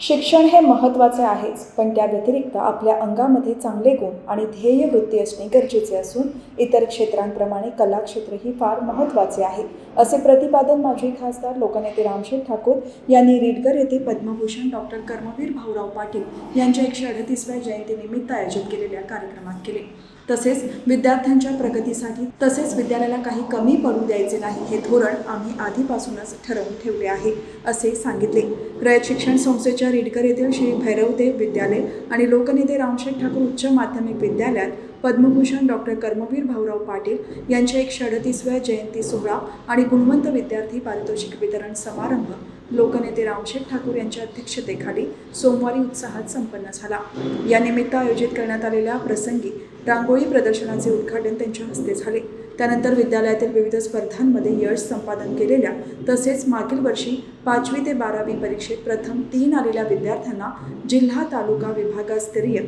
शिक्षण हे महत्त्वाचे आहेच पण त्या व्यतिरिक्त आपल्या अंगामध्ये चांगले गुण आणि ध्येय वृत्ती असणे गरजेचे असून इतर क्षेत्रांप्रमाणे कलाक्षेत्रही फार महत्त्वाचे आहे असे प्रतिपादन माजी खासदार लोकनेते रामशेठ ठाकूर यांनी रीडगर येथे पद्मभूषण डॉक्टर कर्मवीर भाऊराव पाटील यांच्या एकशे अडतीसव्या जयंतीनिमित्त आयोजित केलेल्या कार्यक्रमात केले. तसेच विद्यार्थ्यांच्या प्रगतीसाठी तसेच विद्यालयाला काही कमी पडू द्यायचे नाही हे धोरण आम्ही आधीपासूनच ठरवून ठेवले आहे असे सांगितले. रयत शिक्षण संस्थेच्या रिडकर येथील श्री भैरवदेव विद्यालय आणि लोकनेते रामशेठ ठाकूर उच्च माध्यमिक विद्यालयात पद्मभूषण डॉक्टर कर्मवीर भाऊराव पाटील यांच्या एक षडतीसव्या जयंती सोहळा आणि गुणवंत विद्यार्थी पारितोषिक वितरण समारंभ लोकनेते रामशेठ ठाकूर यांच्या अध्यक्षतेखाली सोमवारी उत्साहात संपन्न झाला. या निमित्त आयोजित करण्यात आलेल्या प्रसंगी रांगोळी प्रदर्शनाचे उद्घाटन त्यांच्या हस्ते झाले. त्यानंतर विद्यालयातील विविध स्पर्धांमध्ये यश संपादन केलेल्या तसेच मागील वर्षी पाचवी ते बारावी परीक्षेत प्रथम तीन आलेल्या विद्यार्थ्यांना जिल्हा तालुका विभागस्तरीय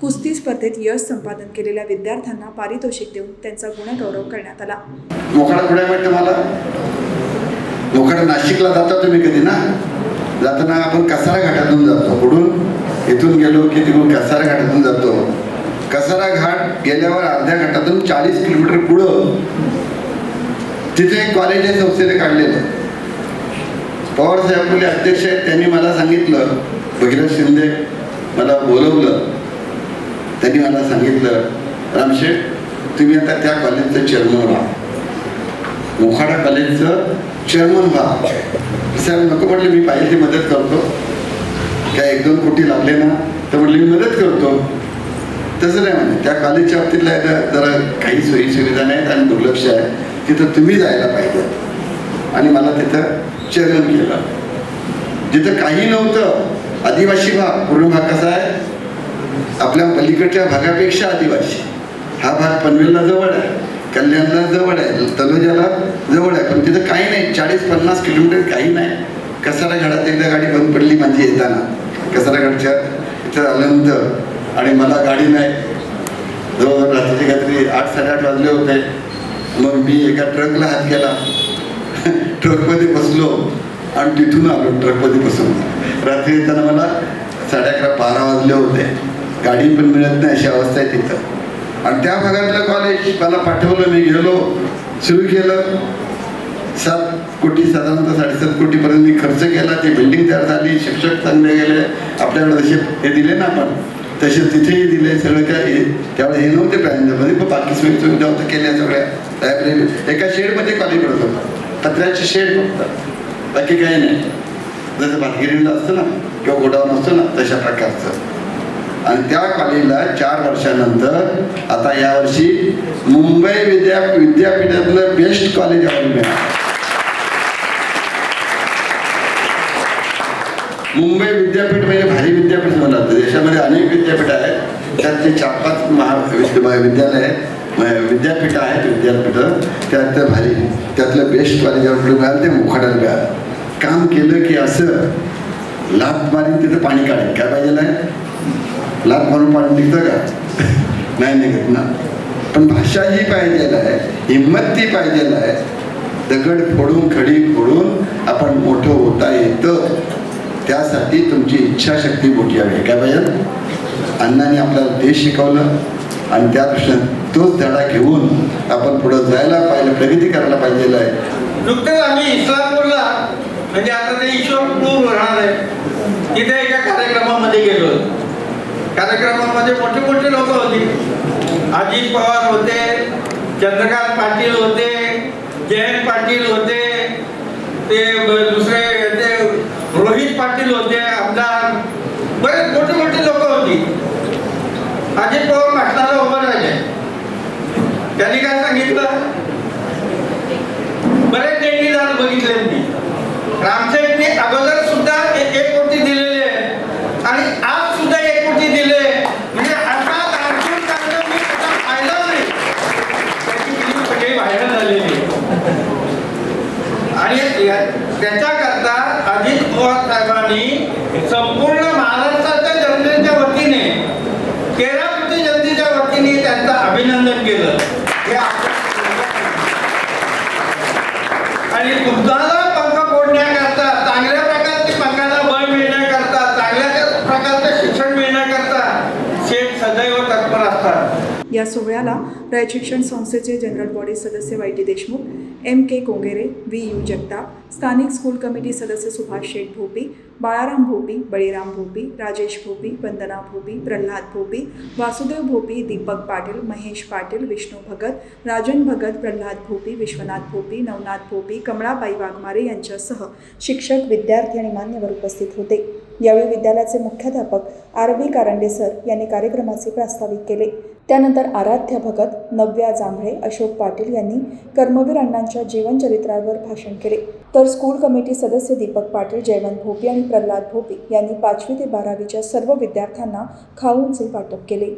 कुस्ती स्पर्धेत यश संपादन केलेल्या विद्यार्थ्यांना पारितोषिक देऊन त्यांचा गुणगौरव करण्यात आला. मला नाशिकला जाता तुम्ही कधी ना? जाताना आपण कसारा घाटातून जातो. पुढून इथून गेलो की तिकडून कसारा घाटातून जातो. कसारा घाट गेल्यावर अर्ध्या घाटातून चाळीस किलोमीटर पुढं तिथे एक कॉलेज आहे संस्थेने काढलेलं. पवार साहेब आपले अध्यक्ष आहेत त्यांनी मला सांगितलं. भगीरथ शिंदे मला बोलवलं. त्यांनी मला सांगितलं रामशेठ तुम्ही आता त्या कॉलेजचं चेअरमन व्हा. मोखाडा कॉलेजचं चेअरमन व्हा. साहेब नको म्हटलं मी पाहिजे ती मदत करतो. काय एक दोन कोटी लागले ना तर म्हटलं मी मदत करतो. तसं नाही म्हणे. त्या कॉलेजच्या बाबतीतला आहे जरा काही सोयी सुविधा नाहीत आणि दुर्लक्ष आहे. तिथं तुम्ही जायला पाहिजे. आणि मला तिथं चरण केलं. जिथं काही नव्हतं आदिवासी भाग पूर्ण भाग कसा आहे? आपल्या पलीकडच्या भागापेक्षा आदिवासी. हा भाग पनवेलला जवळ आहे कल्याणला जवळ आहे तलोजाला जवळ आहे. पण तिथं काही नाही. चाळीस पन्नास किलोमीटर काही नाही. कसारा एकदा गाडी बंद पडली माझी येताना. कसारागडच्या तिथं इथं आल्यानंतर आणि मला गाडी नाही. जवळजवळ रात्रीचे काहीतरी आठ साडेआठ वाजले होते. मग मी एका ट्रकला हात केला. ट्रकमध्ये बसलो आणि तिथून आलो ट्रकमध्ये बसून. रात्री येताना मला साडे अकरा बारा वाजले होते. गाडी पण मिळत नाही अशी अवस्था आहे तिथं. आणि त्या भागातलं कॉलेज मला पाठवलं मी गेलो. सुरू केलं. सात कोटी साधारणतः साडेसात कोटीपर्यंत मी खर्च केला. ती बिल्डिंग तयार झाली. शिक्षक चांगले गेले. आपल्याकडे जसे हे दिले ना आपण. तसे तिथेही दिले सगळं काय हे- त्यावेळेस हे नव्हते पॅनमध्ये पण बाकी सोयी सुविधा होत्या केल्या सगळ्या. लायब्ररी एका शेडमध्ये कॉलेज पडत होता पत्र्याचे शेड फक्त. बाकी काही नाही. जसं भातगिरीला असतं ना किंवा गोडाऊन असतं ना तशा प्रकारचं. आणि त्या कॉलेजला चार वर्षानंतर आता यावर्षी मुंबई विद्या विद्यापीठातलं बेस्ट कॉलेज अवॉर्ड मिळालं. मुंबई विद्यापीठ म्हणजे भारी विद्यापीठ म्हणतात. देशामध्ये अनेक विद्यापीठ आहेत. त्यात ते चार पाच महा विद्यालय आहेत. विद्यापीठ आहेत विद्यापीठ. त्यात भारी. त्यातलं बेस्ट कॉलेज आपलं मिळालं ते मुखाड्याला मिळालं. काम केलं की असं लाभ मारून तिथं पाणी काढेल काय पाहिजे आहे लाभ मारून पाणी निघतं का? नाही निघत ना. पण भाषा ही पाहिजे आहे. हिंमत ती पाहिजे आहे. दगड फोडून खडी फोडून आपण मोठं होता येतं. त्यासाठी तुमची इच्छाशक्ती मोठी हवी आहे. काय पाहिजे अण्णाने आपल्याला देश शिकवलं आणि त्या दृष्टीने तोच धडा घेऊन आपण पुढं जायला पाहिजे प्रगती करायला पाहिजे आहे. नुकतंच आम्ही इस्लामपूरला म्हणजे आता ते ईश्वरपूर राहणार आहे. तिथे एका कार्यक्रमामध्ये गेलो कार्यक्रमामध्ये मोठे मोठे लोक होती. अजित पवार होते चंद्रकांत पाटील होते जयंत पाटील होते ते दुसरे ते रोहित पाटील होते आमदार बरेच मोठे मोठे लोक होती. अजित पवार भाषणाला उभं राहिले. त्यांनी काय सांगितलं? बरेच देणगीदार बघितले मी. रामसेठने अगोदर सुद्धा एक कोटी दिले आहे आणि आज सुद्धा एक कोटी दिले म्हणजे अर्थात आणखीन चांगलं मी आता पाहिलं नाही त्याची फिल्म सगळी व्हायरल झालेली आहे. आणि या- त्याच्याकरता अजित पवार संपूर्ण महाराष्ट्राच्या जनतेच्या वतीने तेरा जनतेच्या वतीने त्यांचं अभिनंदन केलं. हे आणि तुम्हाला या सोहळ्याला रयत शिक्षण संस्थेचे जनरल बॉडी सदस्य Y T Deshmukh M K Kongere V U Jagtap स्थानिक स्कूल कमिटी सदस्य सुभाष शेठ भोपी बाळाराम भोपी बळीराम भोपी राजेश भोपी वंदना भोपी प्रल्हाद भोपी वासुदेव भोपी दीपक पाटील महेश पाटील विष्णू भगत राजन भगत प्रल्हाद भोपी विश्वनाथ भोपी नवनाथ भोपी कमळाबाई वाघमारे यांच्यासह शिक्षक विद्यार्थी आणि मान्यवर उपस्थित होते. यावेळी विद्यालयाचे मुख्याध्यापक आर बी कारंडे सर यांनी कार्यक्रमाचे प्रास्ताविक केले. त्यानंतर आराध्य भगत नव्या जांभळे अशोक पाटील यांनी कर्मवीर अण्णांच्या जीवनचरित्रावर भाषण केले. तर स्कूल कमिटी सदस्य दीपक पाटील जयवंत भोपी आणि प्रल्हाद भोपी यांनी पाचवी ते बारावीच्या सर्व विद्यार्थ्यांना खाऊंचे वाटप केले.